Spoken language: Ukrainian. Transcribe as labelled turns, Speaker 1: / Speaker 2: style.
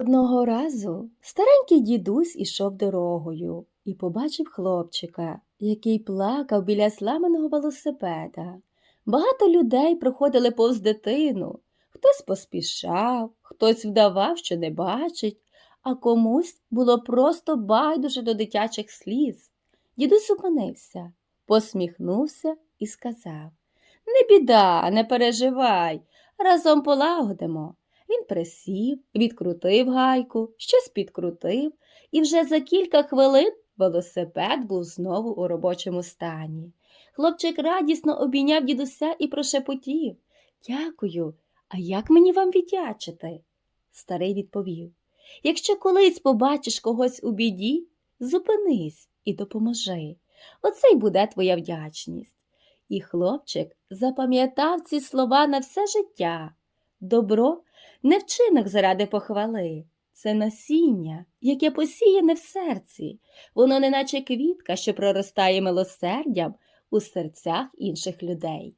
Speaker 1: Одного разу старенький дідусь ішов дорогою і побачив хлопчика, який плакав біля сламаного велосипеда. Багато людей проходили повз дитину. Хтось поспішав, хтось вдавав, що не бачить, а комусь було просто байдуже до дитячих сліз. Дідусь зупинився, посміхнувся і сказав Не біда, не переживай, разом полагодимо. Він присів, відкрутив гайку, щось підкрутив, і вже за кілька хвилин велосипед був знову у робочому стані. Хлопчик радісно обійняв дідуся і прошепотів Дякую, а як мені вам віддячити? Старий відповів Якщо колись побачиш когось у біді, зупинись і допоможи. Оце й буде твоя вдячність. І хлопчик запам'ятав ці слова на все життя. Добро не вчинок заради похвали, це насіння, яке посіяне в серці, воно неначе квітка, що проростає милосердям у серцях інших людей.